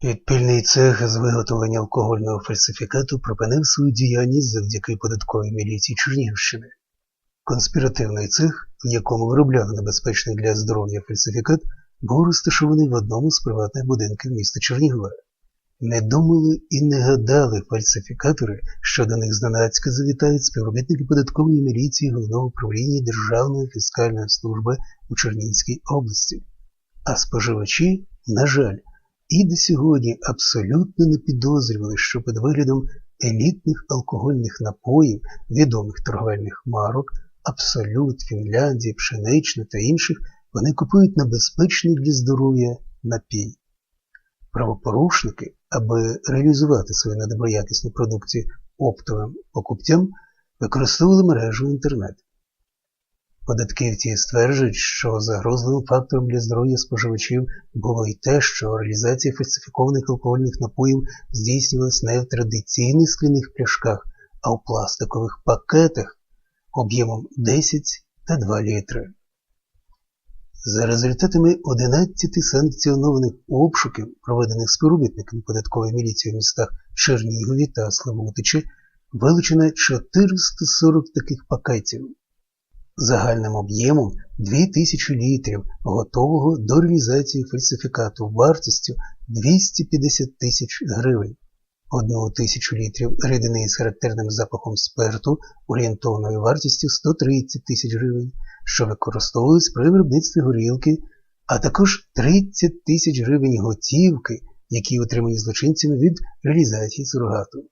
Підпільний цех з виготовлення алкогольного фальсифікату припинив свою діяльність завдяки податковій міліції Чернігівщини. Конспіративний цех, в якому виробляли небезпечний для здоров'я фальсифікат, був розташований в одному з приватних будинків міста Чернігова. Не думали і не гадали фальсифікатори, що до них зненацька завітають співробітники податкової міліції Головного управління Державної фіскальної служби у Чернігівській області. А споживачі, на жаль, і до сьогодні абсолютно не підозрювали, що під виглядом елітних алкогольних напоїв, відомих торговельних марок, Абсолют, Фінляндії, Пшеничне та інших, вони купують небезпечний для здоров'я напій. Правопорушники, аби реалізувати свою недоброякісну продукцію оптовим покупцям, використовували мережу інтернет. Податківці стверджують, що загрозливим фактором для здоров'я споживачів було й те, що реалізація фальсифікованих алкогольних напоїв здійснювалась не в традиційних скляних пляшках, а в пластикових пакетах об'ємом 10 та 2 літри. За результатами 11 санкціонованих обшуків, проведених співробітниками податкової міліції в містах Чернігові та Славутичі, вилучено 440 таких пакетів. Загальним об'ємом 2000 літрів готового до реалізації фальсифікату вартістю 250 тисяч гривень, одну тисячу літрів рідини з характерним запахом спирту орієнтовною вартістю 130 тисяч гривень, що використовувались при виробництві горілки, а також 30 тисяч гривень готівки, які отримані злочинцями від реалізації сурогату.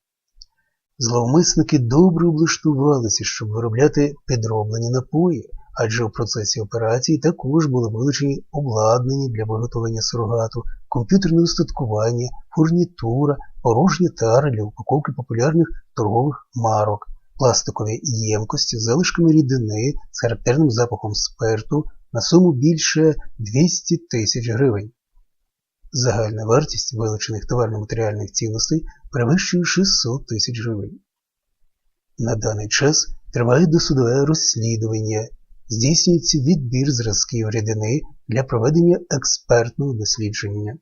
Зловмисники добре облаштувалися, щоб виробляти підроблені напої, адже у процесі операції також були вилучені обладнані для виготовлення сурогату, комп'ютерне устаткування, фурнітура, порожні тари для упаковки популярних торгових марок, пластикові ємкості з залишками рідини з характерним запахом спирту на суму більше 200 тисяч гривень. Загальна вартість вилучених товарно-матеріальних цінностей перевищує 600 тисяч гривень. На даний час триває досудове розслідування, здійснюється відбір зразків рідини для проведення експертного дослідження.